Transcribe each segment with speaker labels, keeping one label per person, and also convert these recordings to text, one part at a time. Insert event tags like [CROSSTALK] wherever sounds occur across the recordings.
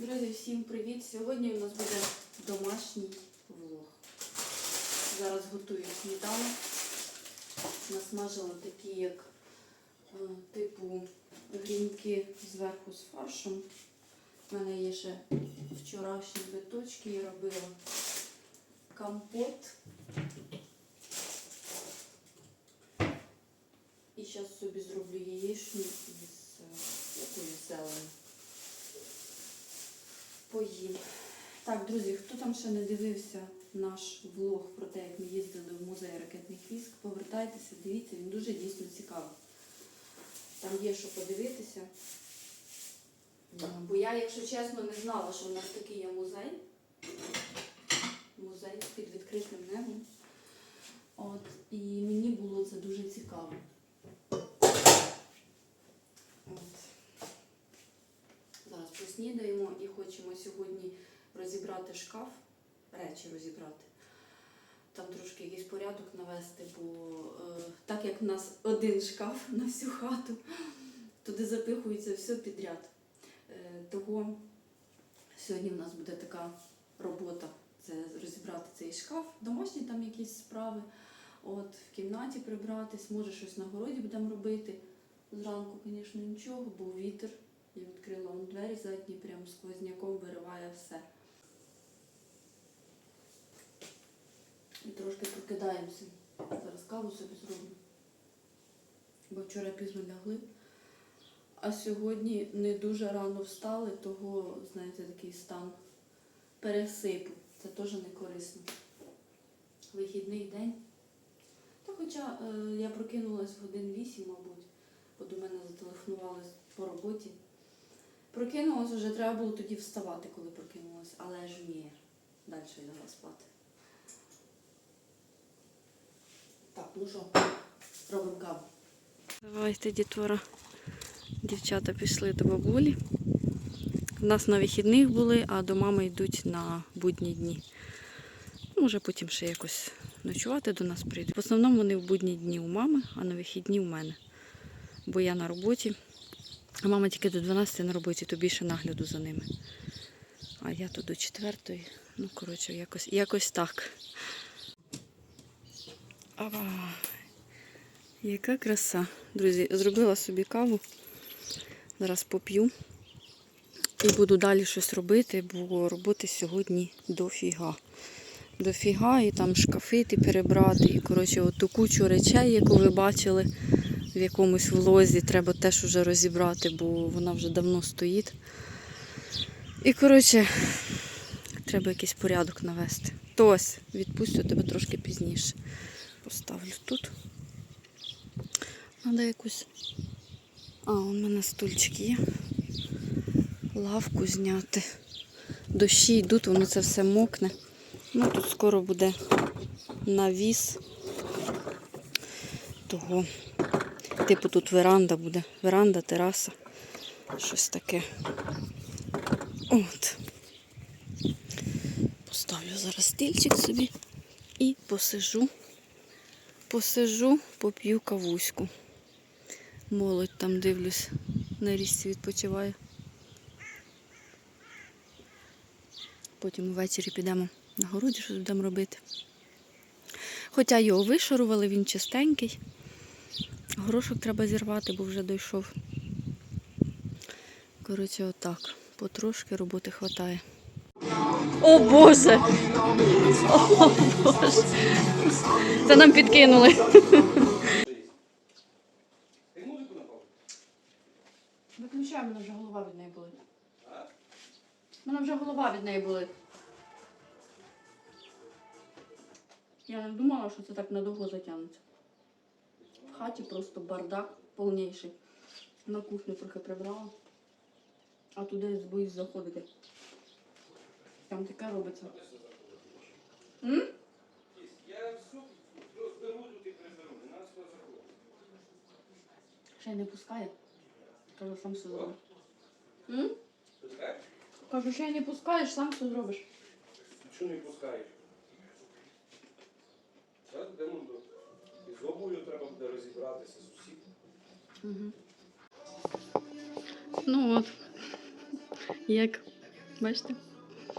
Speaker 1: Друзі, всім привіт! Сьогодні у нас буде домашній влог. Зараз готую сніданок. Насмажила такі, як е, типу грінки зверху з фаршем. У мене є ще вчорашні биточки, я робила компот. І зараз собі зроблю яєчню із е, якоюсь зеленю. Так, друзі, хто там ще не дивився наш влог про те, як ми їздили в музей ракетних військ, повертайтеся, дивіться, він дуже дійсно цікавий. Там є що подивитися. Бо я, якщо чесно, не знала, що в нас такий є музей. Музей під відкритим небом. От, і мені було це дуже цікаво. От. Зараз поснідаємо і хочемо сьогодні розібрати шкаф, речі розібрати. Там трошки якийсь порядок навести, бо е, так як в нас один шкаф на всю хату, туди запихується все підряд. Е, того сьогодні в нас буде така робота. Це розібрати цей шкаф, домашні там якісь справи. От, в кімнаті прибратись, може щось на городі будемо робити. Зранку, звісно, нічого, бо вітер. Я відкрила он двері задні, прям сквозняком вириває все. І трошки прокидаємося. Зараз каву собі зроблю. Бо вчора пізно лягли. А сьогодні не дуже рано встали, того, знаєте, такий стан пересипу. Це теж не корисно. Вихідний день. Та хоча е, я прокинулась в годин 8, мабуть, бо до мене зателефонували по роботі. Прокинулась вже, треба було тоді вставати, коли прокинулась, але ж ні. Далі лягла спати. Так, ну що, робимо каву. Давайте, дітвора. Дівчата пішли до бабулі. У нас на вихідних були, а до мами йдуть на будні дні. Може потім ще якось ночувати до нас прийдуть. В основному вони в будні дні у мами, а на вихідні у мене. Бо я на роботі. А мама тільки до 12 на роботі, то більше нагляду за ними. А я то до 4. Ну, коротше, якось, якось так. Ава, яка краса. Друзі, зробила собі каву. Зараз поп'ю. І буду далі щось робити, бо роботи сьогодні дофіга. Дофіга, і там шкафи ті перебрати. І, коротше, от ту кучу речей, яку ви бачили в якомусь влозі, треба теж вже розібрати, бо вона вже давно стоїть. І, коротше, треба якийсь порядок навести. То ось, відпустю тебе трошки пізніше. Поставлю тут. Треба якусь. А, у мене стульчик є. Лавку зняти. Дощі йдуть, воно це все мокне. Ну, тут скоро буде навіс. Того, типу, тут веранда буде. Веранда, тераса. Щось таке. От. Поставлю зараз стільчик собі і посижу. Посижу, поп'ю кавуську. Молодь там дивлюсь, на річці відпочиває. Потім ввечері підемо на городі, щось будемо робити. Хоча його вишарували, він чистенький. Горошок треба зірвати, бо вже дійшов. Коротше, отак. Потрошки роботи вистачає. О Боже! О Боже! Це нам підкинули. Виключай, мене вже голова від неї болить. Мене вже голова від неї болить. Я не думала, що це так надовго затягнеться. Хаті просто бардак повніший. На кухню трохи прибрала, а туди боюсь заходити. Там таке робиться. М? Ще не пускає. Кажу, сам все зробиш. М? Кажу, ще не пускаєш, сам все зробиш.
Speaker 2: Чого не пускаєш? Зараз. І з обою треба буде розібратися з усіх.
Speaker 1: Угу. Ну от, як
Speaker 3: Бачите?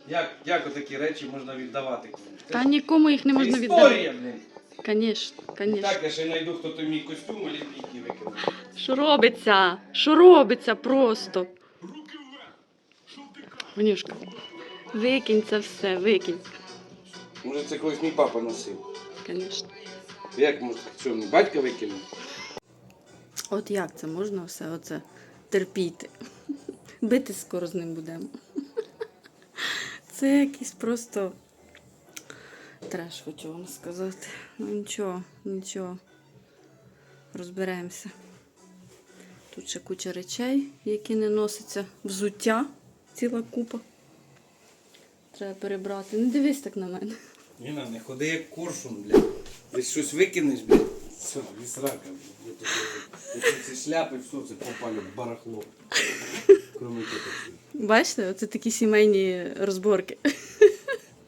Speaker 2: Як, як отакі речі можна віддавати комусь?
Speaker 3: Та нікому їх не можна.
Speaker 2: Історія, блін.
Speaker 3: Звісно, звісно.
Speaker 2: Так, я ще знайду, хто той мій костюм олімпійський викинув.
Speaker 3: Що робиться? Що робиться просто? Ванюшка, викинь це все, викинь.
Speaker 2: Може це колись мій папа носив.
Speaker 3: Звісно.
Speaker 2: Як може, що, мій батько викинув?
Speaker 1: От як це можна все оце терпіти? Бити скоро з ним будемо. Це якийсь просто треш, хочу вам сказати. Ну нічого, нічого. Розберемося. Тут ще куча речей, які не носяться. Взуття ціла купа. Треба перебрати. Не дивись так на мене.
Speaker 2: Ніна, не ходи як коршун, блядь. Десь щось викинеш, блядь. Все, і срака, блядь. Ці шляпи, все це попалю в барахло. Кроме того.
Speaker 1: Бачите, оце такі сімейні розборки.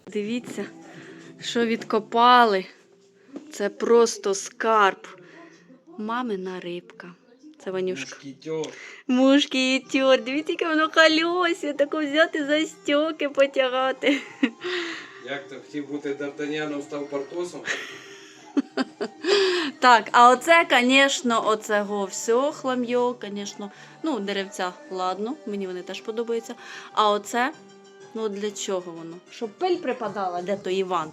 Speaker 1: Дивіться, що відкопали. Це просто скарб. Мамина рибка. Це Ванюшка. Мушки. Дивіться, яке воно колесі. Тако взяти за стьоки потягати.
Speaker 2: Як то хотів бути Д'Артаньяном, став Портосом? [LAUGHS]
Speaker 1: Так, а оце, звісно, оцего все хлам'йо, звісно. Ну, деревця, ладно, мені вони теж подобаються. А оце, ну для чого воно? Щоб пиль припадала, де то Іван.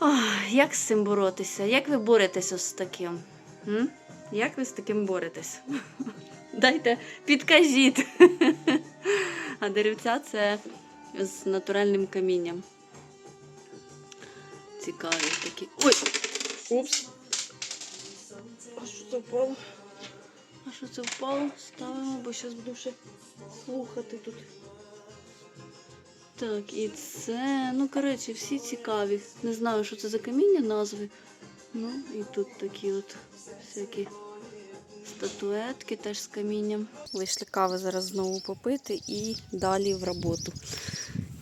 Speaker 1: Ах, як з цим боротися? Як ви боретеся з таким? М? Як ви з таким боретесь? [LAUGHS] Дайте, підкажіть. [LAUGHS] А деревця це з натуральним камінням. Цікаві такі. Ой! Упс. А що це впало? А що це впало? Ставимо, бо зараз буду ще слухати тут. Так, і це. Ну, коротше, всі цікаві. Не знаю, що це за каміння назви. Ну, і тут такі от всякі статуетки теж з камінням. Вийшли кави зараз знову попити і далі в роботу.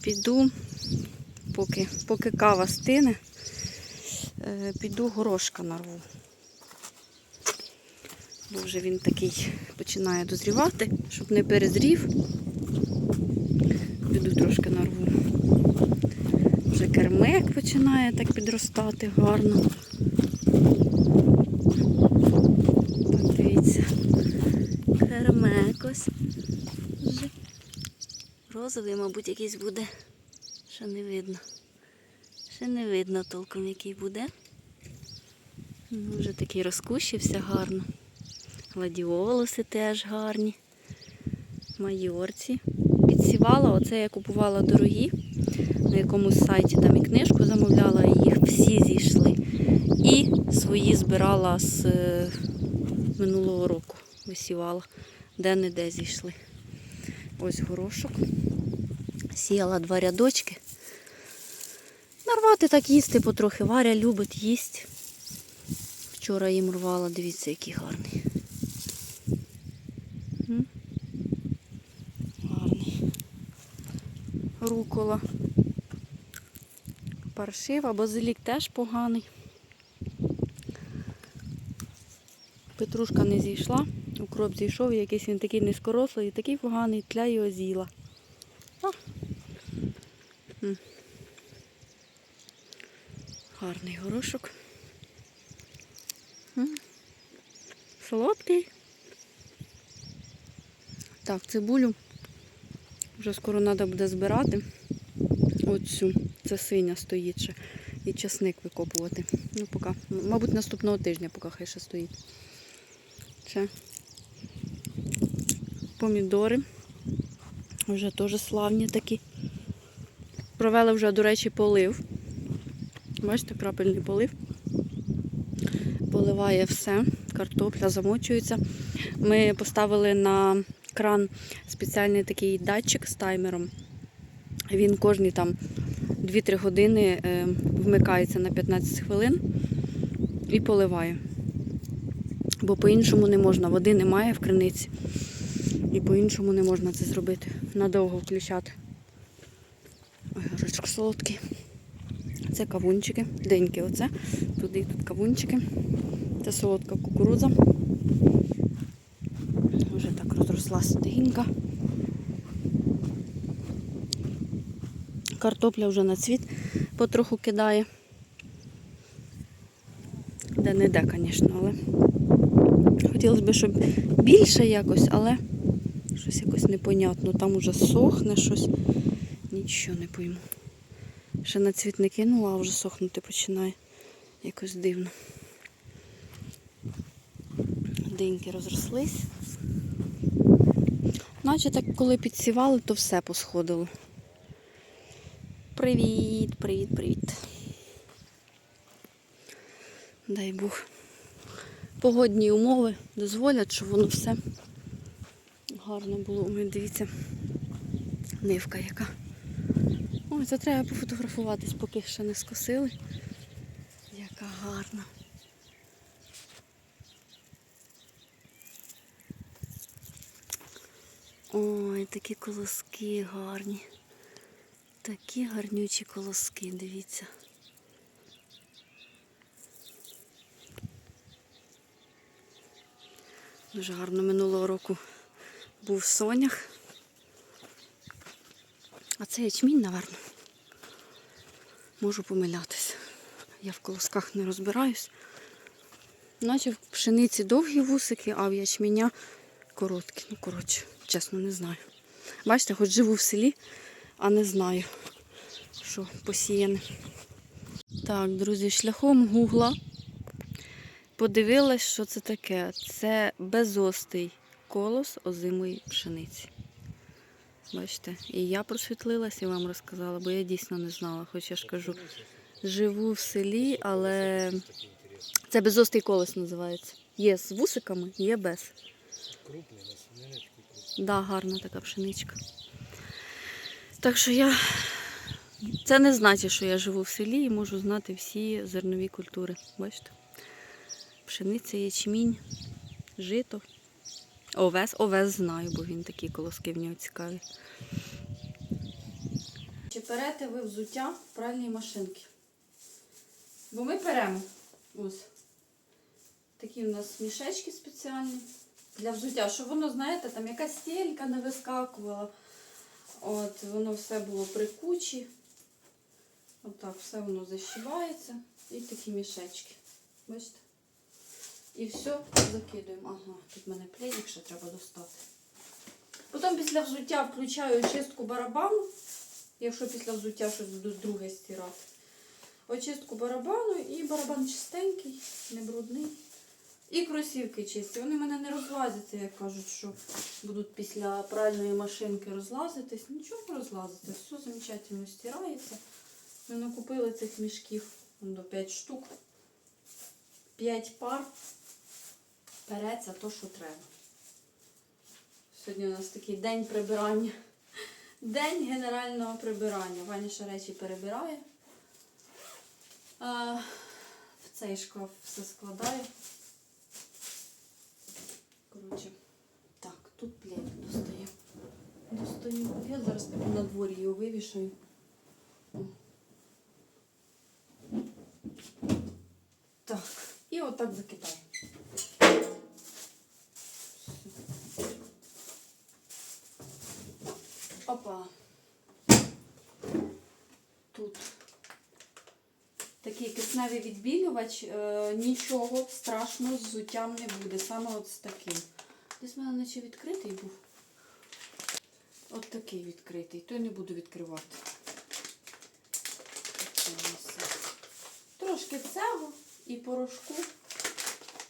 Speaker 1: Піду, поки, поки кава стине, піду горошка нарву. Бо вже він такий починає дозрівати, щоб не перезрів. Піду трошки нарву. Вже кермек починає так підростати гарно. Так, дивіться. Кермек ось. Розовий, мабуть, якийсь буде. Ще не видно. Ще не видно толком, який буде. Ну, Вже такий розкущився гарно. Гладіолуси теж гарні. Майорці. Підсівала, оце я купувала дорогі. На якомусь сайті там і книжку замовляла, і їх всі зійшли. І свої збирала з е, минулого року. Висівала. Де-не-де зійшли. Ось горошок. Сіяла два рядочки. Нарвати так їсти потрохи. Варя любить їсть. Вчора їм рвала, дивіться, який гарний. Гарний. Рукола. Паршива, базилік теж поганий. Петрушка не зійшла, укроп зійшов, якийсь він такий низькорослий, такий поганий, тля його з'їла. Гарний горошок. Солодкий. Так, цибулю вже скоро треба буде збирати. Оцю. Це синя стоїть ще. І часник викопувати. Ну, поки. Мабуть, наступного тижня, поки хай ще стоїть. Це помідори. Вже теж славні такі. Провели вже, до речі, полив. Бачите, крапельний полив. Поливає все, картопля замочується. Ми поставили на кран спеціальний такий датчик з таймером. Він кожні там 2-3 години е, вмикається на 15 хвилин і поливає. Бо по-іншому не можна, води немає в криниці. І по-іншому не можна це зробити. Надовго включати. Ой, горочок солодкий. Це кавунчики, деньки оце. Туди тут кавунчики. Це солодка кукурудза. Вже так розрослася дегінка. Картопля вже на цвіт потроху кидає. Де не де, звісно, але хотілося б, щоб більше якось, але щось якось непонятно. Там уже сохне щось. Нічого не пойму. Ще на цвіт не кинула, а вже сохнути починає. Якось дивно. Диньки розрослись. Наче так, коли підсівали, то все посходило. Привіт, привіт, привіт. Дай Бог. Погодні умови дозволять, щоб воно все гарно було. Дивіться, нивка яка. Ой, це треба пофотографуватись, поки ще не скосили. Яка гарна. Ой, такі колоски гарні. Такі гарнючі колоски, дивіться. Дуже гарно минулого року був сонях. А це ячмінь, напевно. Можу помилятися. Я в колосках не розбираюсь. Наче в пшениці довгі вусики, а в ячменя короткі. Ну, коротше, чесно, не знаю. Бачите, хоч живу в селі, а не знаю, що посіяне. Так, друзі, шляхом гугла подивилась, що це таке. Це безостий колос озимої пшениці. Бачите, і я просвітлилась і вам розказала, бо я дійсно не знала, хоч я ж кажу, живу в селі, але це безостий колос називається. Є з вусиками, є без.
Speaker 2: Крупний,
Speaker 1: Да, гарна така пшеничка. Так що я. Це не значить, що я живу в селі і можу знати всі зернові культури. Бачите? Пшениця, ячмінь, жито. Овес, овес знаю, бо він такі колоски в нього цікаві. Чи перете ви взуття в пральній машинки? Бо ми перемо. Ось. Такі у нас мішечки спеціальні для взуття, щоб воно, знаєте, там якась стелька не вискакувала. От, воно все було при кучі. Отак, все воно защибається. І такі мішечки. Бачите? І все закидуємо. Ага, тут в мене пледик ще треба достати. Потім після взуття включаю очистку барабану, якщо після взуття щось буду друге стирати. Очистку барабану і барабан чистенький, не брудний. І кросівки чисті. Вони в мене не розлазяться, як кажуть, що будуть після пральної машинки розлазитись. Нічого не розлазиться, все замечательно стирається. Ми накупили цих мішків до 5 штук. 5 пар. Переться то, що треба. Сьогодні у нас такий день прибирання. День генерального прибирання. Ваня ще речі перебирає. А, в цей шкаф все складаю. Коротше, так, тут плед достаю. Достаю. Я зараз на дворі його вивішаю. Так, і отак закидаю. Кисневий відбілювач, е, нічого страшного з взуттям не буде, саме от з таким. Десь в мене наче відкритий був. От такий відкритий, то не буду відкривати. Трошки цього і порошку,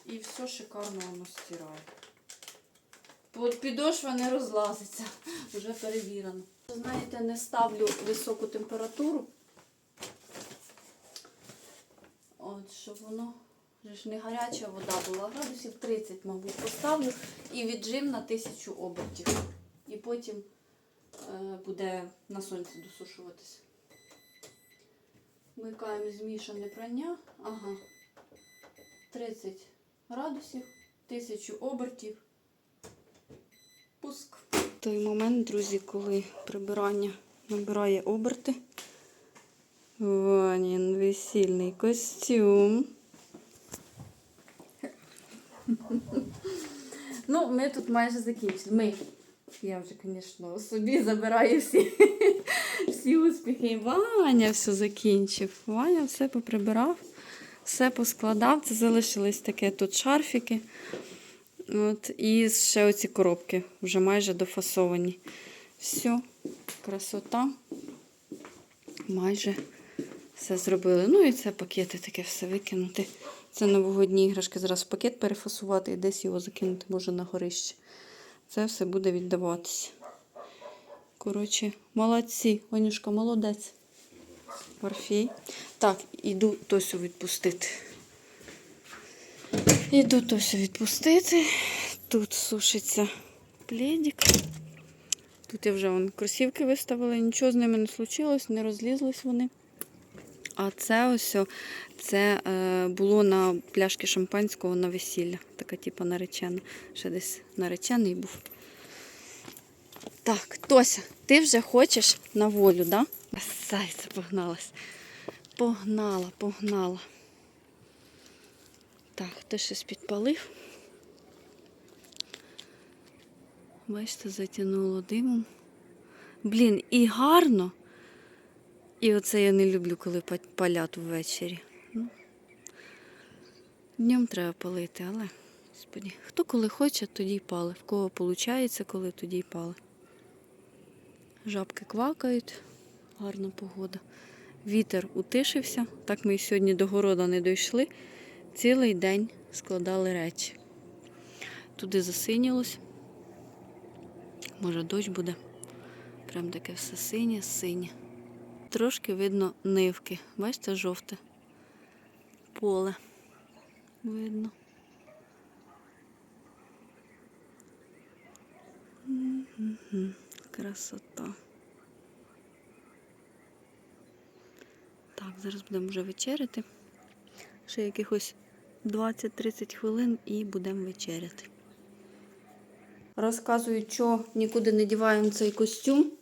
Speaker 1: і все шикарно воно стирає. Підошва не розлазиться, вже перевірено. Знаєте, не ставлю високу температуру. От, щоб воно ж не гаряча вода була. Градусів 30, мабуть, поставлю і віджим на 1000 обертів. І потім е, буде на сонці досушуватися. Вмикаємо змішане прання. Ага. 30 градусів, 1000 обертів. Пуск. Той момент, друзі, коли прибирання набирає оберти. Ванін весільний костюм. [LAUGHS] Ну, ми тут майже закінчили. Ми. Я вже, звісно, собі забираю всі [LAUGHS] всі успіхи. Ваня все закінчив. Ваня все поприбирав, все поскладав. Це залишились таке тут шарфіки. От, і ще оці коробки вже майже дофасовані. Все, красота. Майже все зробили. Ну і це пакети таке все викинути. Це новогодні іграшки. Зараз в пакет перефасувати і десь його закинути, може, на горище. Це все буде віддаватися. Коротше, молодці. Ванюшка, молодець. Орфій. Так, іду Тосю відпустити. Іду Тосю відпустити. Тут сушиться пледик. Тут я вже вон, кросівки виставила, нічого з ними не случилось, не розлізлись вони. А це ось це е, було на пляшки шампанського на весілля. Така типу наречена. Ще десь наречений був. Так, Тося, ти вже хочеш на волю, да? Зайця погналась. Погнала, погнала. Так, хто щось підпалив. Бачите, затягнуло димом. Блін, і гарно. І оце я не люблю, коли палять ввечері. Ну, днем треба палити, але, господі, хто коли хоче, тоді й пали. В кого виходить, коли тоді й пали. Жабки квакають, гарна погода. Вітер утишився. Так ми і сьогодні до города не дійшли. Цілий день складали речі. Туди засинілось. Може, дощ буде. Прям таке все синє, синє. Трошки видно нивки. Бачите, жовте поле. Видно. Красота. Так, зараз будемо вже вечеряти. Ще якихось 20-30 хвилин і будемо вечеряти. Розказую, що нікуди не діваємо цей костюм.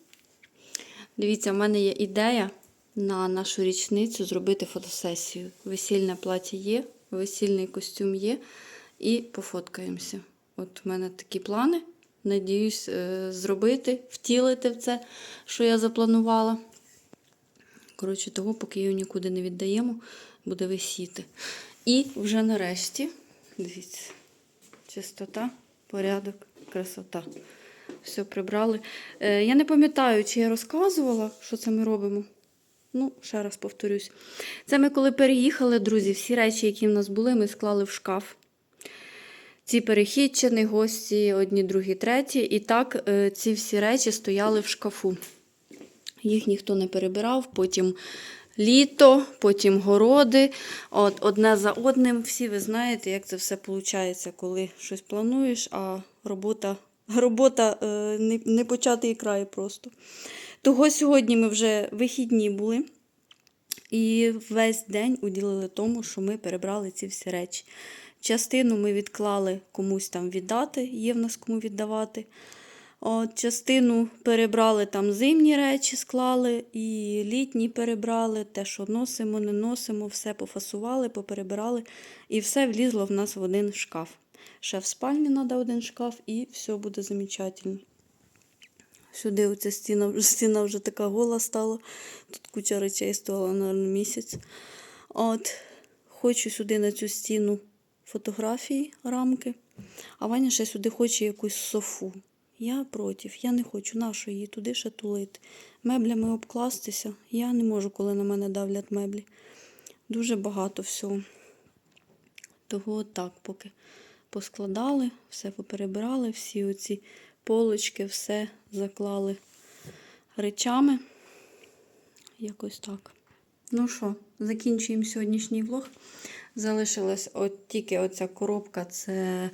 Speaker 1: Дивіться, в мене є ідея на нашу річницю зробити фотосесію. Весільне плаття є, весільний костюм є, і пофоткаємося. От в мене такі плани. Надіюсь, е, зробити, втілити в це, що я запланувала. Коротше, того, поки його нікуди не віддаємо, буде висіти. І вже нарешті, дивіться, чистота, порядок, красота. Все прибрали. Е, я не пам'ятаю, чи я розказувала, що це ми робимо. Ну, ще раз повторюсь. Це ми коли переїхали, друзі, всі речі, які в нас були, ми склали в шкаф. Ці перехідчини, гості, одні, другі, треті. І так е, ці всі речі стояли в шкафу. Їх ніхто не перебирав, потім літо, потім городи. От, одне за одним. Всі ви знаєте, як це все виходить, коли щось плануєш, а робота, робота е, не, початий край просто. Того сьогодні ми вже вихідні були. І весь день уділили тому, що ми перебрали ці всі речі. Частину ми відклали комусь там віддати, є в нас кому віддавати. От, частину перебрали там зимні речі, склали, і літні перебрали, те, що носимо, не носимо, все пофасували, поперебирали, і все влізло в нас в один шкаф. Ще в спальні треба один шкаф, і все буде замечательно. Сюди оця стіна, [LAUGHS] стіна вже така гола стала. Тут куча речей стояла на місяць. От, хочу сюди на цю стіну фотографії, рамки. А Ваня ще сюди хоче якусь софу. Я проти, я не хочу нашу її туди ще тулити. Меблями обкластися. Я не можу, коли на мене давлять меблі. Дуже багато всього. Того так, поки поскладали, все поперебирали, всі оці полочки, все заклали речами. Якось так. Ну що, закінчуємо сьогоднішній влог. Залишилась от тільки оця коробка, це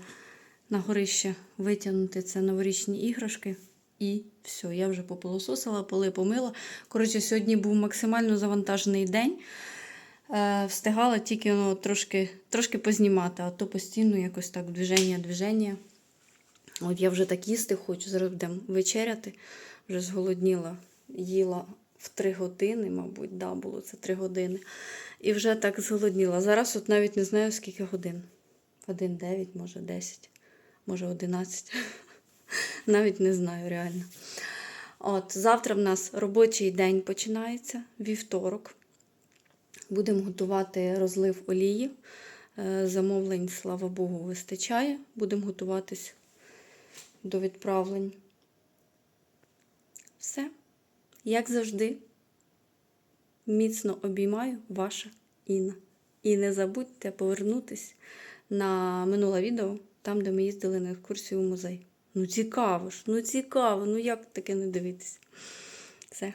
Speaker 1: на горище витягнути це новорічні іграшки. І все, я вже попилососила, поли помила. Коротше, сьогодні був максимально завантажений день. Е, встигала тільки ну, трошки, трошки познімати, а то постійно якось так движення, движення. От я вже так їсти хочу, зараз будемо вечеряти. Вже зголодніла, їла в три години, мабуть, да, було це три години. І вже так зголодніла. Зараз от навіть не знаю, скільки годин. Один, дев'ять, може, десять, може, одинадцять. [LAUGHS] Навіть не знаю реально. От, завтра в нас робочий день починається, вівторок. Будемо готувати розлив олії. Е, Замовлень, слава Богу, вистачає. Будемо готуватись до відправлень. Все. Як завжди, міцно обіймаю ваша Інна. І не забудьте повернутись на минуле відео, там, де ми їздили на екскурсію у музей. Ну цікаво ж, ну цікаво, ну як таке не дивитись. Все.